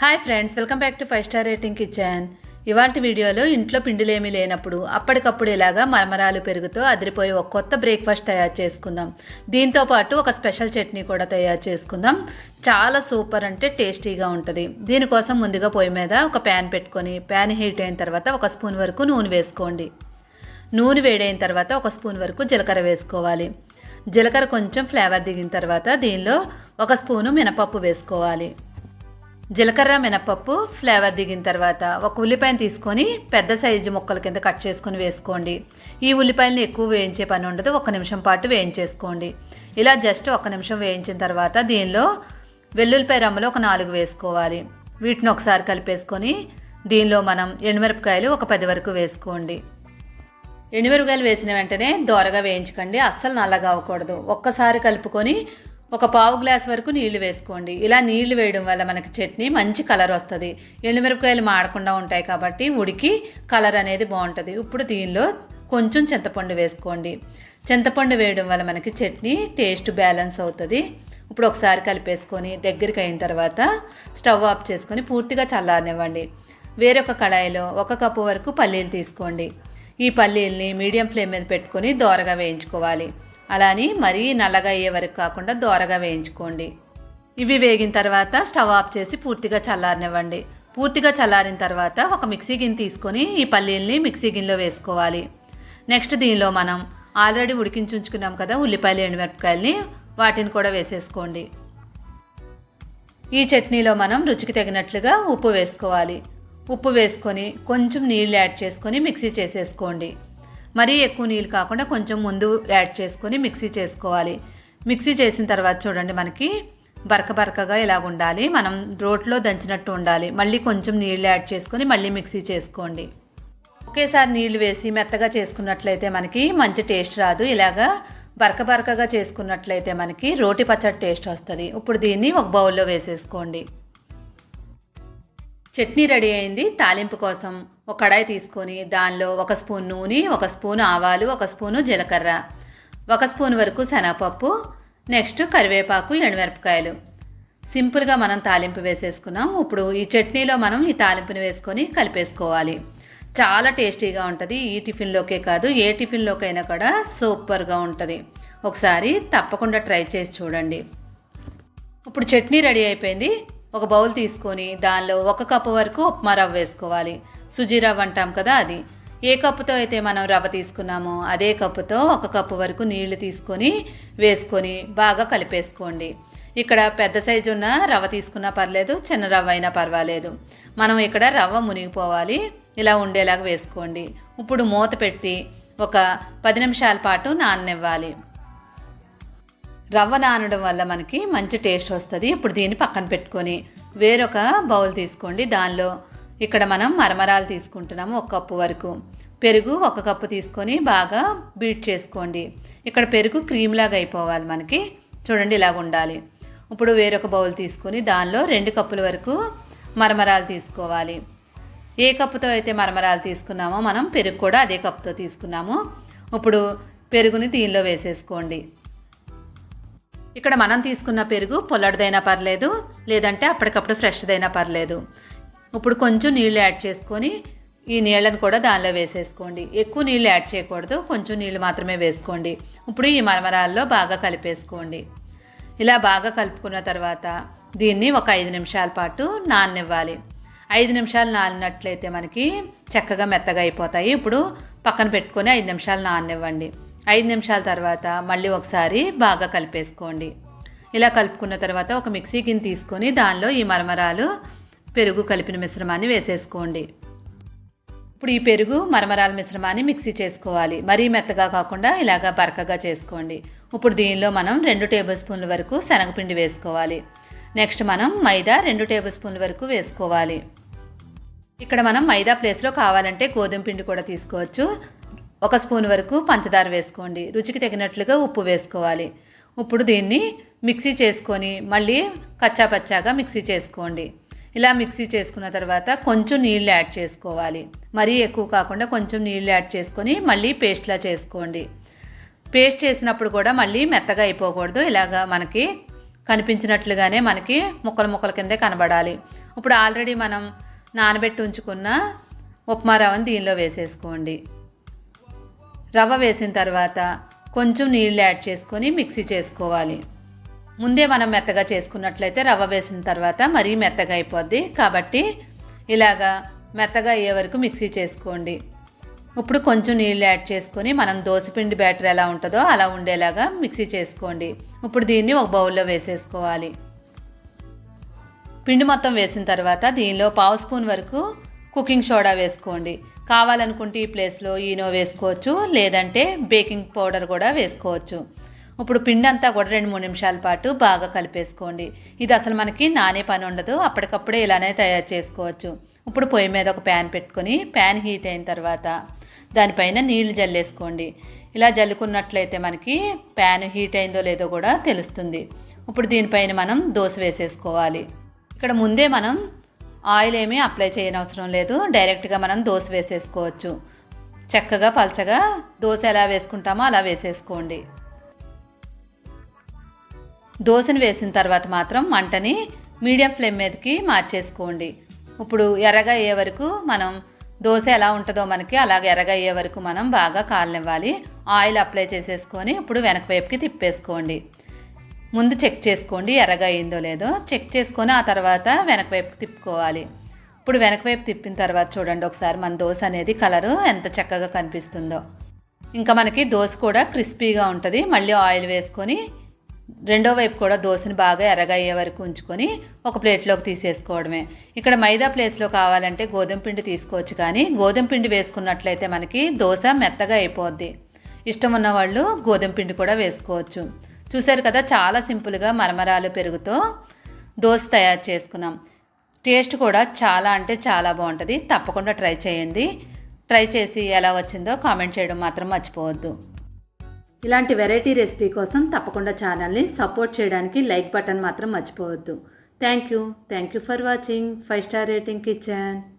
Hi friends welcome back to five star rating kitchen. ఇవాళ వీడియోలో ఇంట్లో పిండిలేమీ లేనప్పుడు అప్పటికప్పుడు ఇలాగా మరమరాలు పెరుగుతూ అదిరిపోయి ఒక కొత్త బ్రేక్ఫాస్ట్ తయారు చేసుకుందాం. దీంతో పాటు ఒక స్పెషల్ చట్నీ కూడా తయారు చేసుకుందాం. చాలా సూపర్ అంటే టేస్టీగా ఉంటుంది. దీనికోసం ముందుగా పొయ్యి మీద ఒక ప్యాన్ పెట్టుకొని ప్యాన్ హీట్ అయిన తర్వాత ఒక స్పూన్ వరకు నూనె వేసుకోండి. నూనె వేడైన తర్వాత ఒక స్పూన్ వరకు జీలకర్ర వేసుకోవాలి. జీలకర్ర కొంచెం ఫ్లేవర్ దిగిన తర్వాత దీనిలో ఒక స్పూను మినపప్పు వేసుకోవాలి. జీలకర్ర మినపప్పు ఫ్లేవర్ దిగిన తర్వాత ఒక ఉల్లిపాయను తీసుకొని పెద్ద సైజు ముక్కల కింద కట్ చేసుకొని వేసుకోండి. ఈ ఉల్లిపాయలను ఎక్కువ వేయించే పని ఉండదు. ఒక నిమిషం పాటు వేయించేసుకోండి. ఇలా జస్ట్ ఒక నిమిషం వేయించిన తర్వాత దీనిలో వెల్లుల్లిపాయ రమ్మలు ఒక నాలుగు వేసుకోవాలి. వీటిని ఒకసారి కలిపేసుకొని దీనిలో మనం ఎండుమిరపకాయలు ఒక పది వరకు వేసుకోండి. ఎండుమిరపకాయలు వేసిన వెంటనే దోరగా వేయించకండి. అస్సలు నల్లగా అవ్వకూడదు. ఒక్కసారి కలుపుకొని ఒక పావు గ్లాస్ వరకు నీళ్ళు వేసుకోండి. ఇలా నీళ్ళు వేయడం వల్ల మనకి చట్నీ మంచి కలర్ వస్తుంది. ఎండుమిరపకాయలు మాడకుండా ఉంటాయి కాబట్టి ఉడికి కలర్ అనేది బాగుంటుంది. ఇప్పుడు దీనిలో కొంచెం చింతపండు వేసుకోండి. చింతపండు వేయడం వల్ల మనకి చట్నీ టేస్ట్ బ్యాలెన్స్ అవుతుంది. ఇప్పుడు ఒకసారి కలిపేసుకొని దగ్గరికి అయిన తర్వాత స్టవ్ ఆఫ్ చేసుకొని పూర్తిగా చల్లారనివ్వండి. వేరొక కళాయిలో ఒక కప్పు వరకు పల్లీలు తీసుకోండి. ఈ పల్లీల్ని మీడియం ఫ్లేమ్ మీద పెట్టుకొని దోరగా వేయించుకోవాలి. అలాని మరీ నల్లగా అయ్యే వరకు కాకుండా దోరగా వేయించుకోండి. ఇవి వేగిన తర్వాత స్టవ్ ఆఫ్ చేసి పూర్తిగా చల్లారనివ్వండి. పూర్తిగా చల్లారిన తర్వాత ఒక మిక్సీ గిన్నె తీసుకొని ఈ పల్లీల్ని మిక్సీ గిన్నెలో వేసుకోవాలి. నెక్స్ట్ దీనిలో మనం ఆల్రెడీ ఉడికించి ఉంచుకున్నాం కదా ఉల్లిపాయలు ఎండుమిరపకాయలని వాటిని కూడా వేసేసుకోండి. ఈ చట్నీలో మనం రుచికి తగినట్లుగా ఉప్పు వేసుకోవాలి. ఉప్పు వేసుకొని కొంచెం నీళ్ళు యాడ్ చేసుకొని మిక్సీ చేసేసుకోండి. మరీ ఎక్కువ నీళ్ళు కాకుండా కొంచెం ముందు యాడ్ చేసుకొని మిక్సీ చేసుకోవాలి. మిక్సీ చేసిన తర్వాత చూడండి మనకి బరక బరకగా ఇలాగ ఉండాలి. మనం రోట్లో దంచినట్టు ఉండాలి. మళ్ళీ కొంచెం నీళ్ళు యాడ్ చేసుకొని మళ్ళీ మిక్సీ చేసుకోండి. ఒకేసారి నీళ్ళు వేసి మెత్తగా చేసుకున్నట్లయితే మనకి మంచి టేస్ట్ రాదు. ఇలాగా బరక బరకగా చేసుకున్నట్లయితే మనకి రోటి పచ్చడి టేస్ట్ వస్తుంది. ఇప్పుడు దీన్ని ఒక బౌల్లో వేసేసుకోండి. చట్నీ రెడీ అయింది. తాలింపు కోసం ఒక కడాయి తీసుకొని దానిలో ఒక స్పూన్ నూనె ఒక స్పూన్ ఆవాలు ఒక స్పూను జీలకర్ర ఒక స్పూన్ వరకు శనగపప్పు నెక్స్ట్ కరివేపాకు ఎండుమిరపకాయలు. సింపుల్గా మనం తాలింపు వేసేసుకున్నాం. ఇప్పుడు ఈ చట్నీలో మనం ఈ తాలింపుని వేసుకొని కలిపేసుకోవాలి. చాలా టేస్టీగా ఉంటుంది. ఈ టిఫిన్లోకే కాదు ఏ టిఫిన్లోకైనా కూడా సూపర్గా ఉంటుంది. ఒకసారి తప్పకుండా ట్రై చేసి చూడండి. ఇప్పుడు చట్నీ రెడీ అయిపోయింది. ఒక బౌల్ తీసుకొని దానిలో ఒక కప్పు వరకు ఉప్మా రవ్వ వేసుకోవాలి. సుజీ రవ్వ అంటాం కదా అది. ఏ కప్పుతో అయితే మనం రవ్వ తీసుకున్నామో అదే కప్పుతో ఒక కప్పు వరకు నీళ్ళు తీసుకొని వేసుకొని బాగా కలిపేసుకోండి. ఇక్కడ పెద్ద సైజు ఉన్న రవ్వ తీసుకున్నా పర్లేదు చిన్న రవ్వ అయినా పర్వాలేదు. మనం ఇక్కడ రవ్వ మునిగిపోవాలి. ఇలా ఉండేలాగా వేసుకోండి. ఇప్పుడు మూత పెట్టి ఒక పది నిమిషాల పాటు నాననివ్వాలి. రవ్వ నానడం వల్ల మనకి మంచి టేస్ట్ వస్తుంది. ఇప్పుడు దీన్ని పక్కన పెట్టుకొని వేరొక బౌల్ తీసుకోండి. దానిలో ఇక్కడ మనం మరమరాలు తీసుకుంటున్నాము ఒక కప్పు వరకు. పెరుగు ఒక కప్పు తీసుకొని బాగా బీట్ చేసుకోండి. ఇక్కడ పెరుగు క్రీమ్ లాగా అయిపోవాలి మనకి. చూడండి ఇలాగ ఉండాలి. ఇప్పుడు వేరొక బౌల్ తీసుకొని దానిలో రెండు కప్పుల వరకు మరమరాలు తీసుకోవాలి. ఏ కప్పుతో అయితే మరమరాలు తీసుకున్నామో మనం పెరుగు కూడా అదే కప్పుతో తీసుకున్నాము. ఇప్పుడు పెరుగుని దీనిలో వేసేసుకోండి. ఇక్కడ మనం తీసుకున్న పెరుగు పొల్లడిదైనా పర్లేదు లేదంటే అప్పటికప్పుడు ఫ్రెష్దైనా పర్లేదు. ఇప్పుడు కొంచెం నీళ్ళు యాడ్ చేసుకొని ఈ నీళ్ళను కూడా దానిలో వేసేసుకోండి. ఎక్కువ నీళ్ళు యాడ్ చేయకూడదు కొంచెం నీళ్ళు మాత్రమే వేసుకోండి. ఇప్పుడు ఈ మరమరాల్లో బాగా కలిపేసుకోండి. ఇలా బాగా కలుపుకున్న తర్వాత దీన్ని ఒక ఐదు నిమిషాల పాటు నాననివ్వాలి. ఐదు నిమిషాలు నానినట్లయితే మనకి చక్కగా మెత్తగా అయిపోతాయి. ఇప్పుడు పక్కన పెట్టుకొని ఐదు నిమిషాలు నాననివ్వండి. ఐదు నిమిషాల తర్వాత మళ్ళీ ఒకసారి బాగా కలిపేసుకోండి. ఇలా కలుపుకున్న తర్వాత ఒక మిక్సీ గిన్నె తీసుకొని దానిలో ఈ మరమరాలు పెరుగు కలిపిన మిశ్రమాన్ని వేసేసుకోండి. ఇప్పుడు ఈ పెరుగు మరమరాల మిశ్రమాన్ని మిక్సీ చేసుకోవాలి. మరీ మెత్తగా కాకుండా ఇలాగా బరకగా చేసుకోండి. ఇప్పుడు దీనిలో మనం రెండు టేబుల్ స్పూన్ల వరకు శనగపిండి వేసుకోవాలి. నెక్స్ట్ మనం మైదా రెండు టేబుల్ స్పూన్ల వరకు వేసుకోవాలి. ఇక్కడ మనం మైదా ప్లేస్లో కావాలంటే గోధుమ పిండి కూడా తీసుకోవచ్చు. ఒక స్పూన్ వరకు పంచదార వేసుకోండి. రుచికి తగినట్లుగా ఉప్పు వేసుకోవాలి. ఇప్పుడు దీన్ని మిక్సీ చేసుకొని మళ్ళీ కచ్చా పచ్చాగా మిక్సీ చేసుకోండి. ఇలా మిక్సీ చేసుకున్న తర్వాత కొంచెం నీళ్ళు యాడ్ చేసుకోవాలి. మరీ ఎక్కువ కాకుండా కొంచెం నీళ్ళు యాడ్ చేసుకొని మళ్ళీ పేస్ట్లా చేసుకోండి. పేస్ట్ చేసినప్పుడు కూడా మళ్ళీ మెత్తగా అయిపోకూడదు. ఇలాగా మనకి కనిపించినట్లుగానే మనకి ముక్కలు ముక్కల కిందే కనబడాలి. ఇప్పుడు ఆల్రెడీ మనం నానబెట్టి ఉంచుకున్న ఉప్మా రవ్వని దీనిలో వేసేసుకోండి. రవ్వ వేసిన తర్వాత కొంచెం నీళ్ళు యాడ్ చేసుకొని మిక్సీ చేసుకోవాలి. ముందే మనం మెత్తగా చేసుకున్నట్లయితే రవ్వ వేసిన తర్వాత మరీ మెత్తగా అయిపోద్ది. కాబట్టి ఇలాగా మెత్తగా అయ్యే వరకు మిక్సీ చేసుకోండి. ఇప్పుడు కొంచెం నీళ్ళు యాడ్ చేసుకొని మనం దోసపిండి బ్యాటర్ ఎలా ఉంటుందో అలా ఉండేలాగా మిక్సీ చేసుకోండి. ఇప్పుడు దీన్ని ఒక బౌల్లో వేసేసుకోవాలి. పిండి మొత్తం వేసిన తర్వాత దీనిలో పావు స్పూన్ వరకు కుకింగ్ సోడా వేసుకోండి. కావాలనుకుంటే ఈ ప్లేస్లో ఈనో వేసుకోవచ్చు లేదంటే బేకింగ్ పౌడర్ కూడా వేసుకోవచ్చు. ఇప్పుడు పిండి అంతా కూడా రెండు మూడు నిమిషాల పాటు బాగా కలిపేసుకోండి. ఇది అసలు మనకి నానే పని ఉండదు అప్పటికప్పుడే ఇలానే తయారు చేసుకోవచ్చు. ఇప్పుడు పొయ్యి మీద ఒక ప్యాన్ పెట్టుకొని ప్యాన్ హీట్ అయిన తర్వాత దానిపైన నీళ్ళు జల్లేసుకోండి. ఇలా జల్లుకున్నట్లయితే మనకి ప్యాన్ హీట్ అయిందో లేదో కూడా తెలుస్తుంది. ఇప్పుడు దీనిపైన మనం దోశ వేసేసుకోవాలి. ఇక్కడ ముందే మనం ఆయిల్ ఏమీ అప్లై చేయనవసరం లేదు. డైరెక్ట్గా మనం దోశ వేసేసుకోవచ్చు. చక్కగా పల్చగా దోశ ఎలా వేసుకుంటామో అలా వేసేసుకోండి. దోశను వేసిన తర్వాత మాత్రం మంటని మీడియం ఫ్లేమ్ మీదకి మార్చేసుకోండి. ఇప్పుడు ఎర్రగా అయ్యే వరకు మనం దోశ ఎలా ఉంటుందో మనకి అలాగే ఎర్రగా అయ్యే వరకు మనం బాగా కాలనివ్వాలి. ఆయిల్ అప్లై చేసేసుకొని ఇప్పుడు వెనక వైపుకి తిప్పేసుకోండి. ముందు చెక్ చేసుకోండి ఎర్రగా అయిందో లేదో. చెక్ చేసుకొని ఆ తర్వాత వెనక వైపుకి తిప్పుకోవాలి. ఇప్పుడు వెనక వైపు తిప్పిన తర్వాత చూడండి ఒకసారి మన దోశ అనేది కలరు ఎంత చక్కగా కనిపిస్తుందో. ఇంకా మనకి దోశ కూడా క్రిస్పీగా ఉంటుంది. మళ్ళీ ఆయిల్ వేసుకొని రెండో వైపు కూడా దోశని బాగా ఎర్రగయ్యే వరకు ఉంచుకొని ఒక ప్లేట్లోకి తీసేసుకోవడమే. ఇక్కడ మైదా ప్లేస్లో కావాలంటే గోధుమ పిండి తీసుకోవచ్చు కానీ గోధుమ పిండి వేసుకున్నట్లయితే మనకి దోశ మెత్తగా అయిపోద్ది. ఇష్టం ఉన్న వాళ్ళు గోధుమ పిండి కూడా వేసుకోవచ్చు. చూశారు కదా చాలా సింపుల్గా మరమరాలు పెరుగుతో దోశ తయారు చేసుకున్నాం. టేస్ట్ కూడా చాలా అంటే చాలా బాగుంటుంది. తప్పకుండా ట్రై చేయండి. ట్రై చేసి ఎలా వచ్చిందో కామెంట్ చేయడం మాత్రం మర్చిపోవద్దు. ఇలాంటి వెరైటీ రెసిపీ కోసం తప్పకుండా ఛానల్ని సపోర్ట్ చేయడానికి లైక్ బటన్ మాత్రం మర్చిపోవద్దు. Thank you. Thank you for watching. Five star rating kitchen.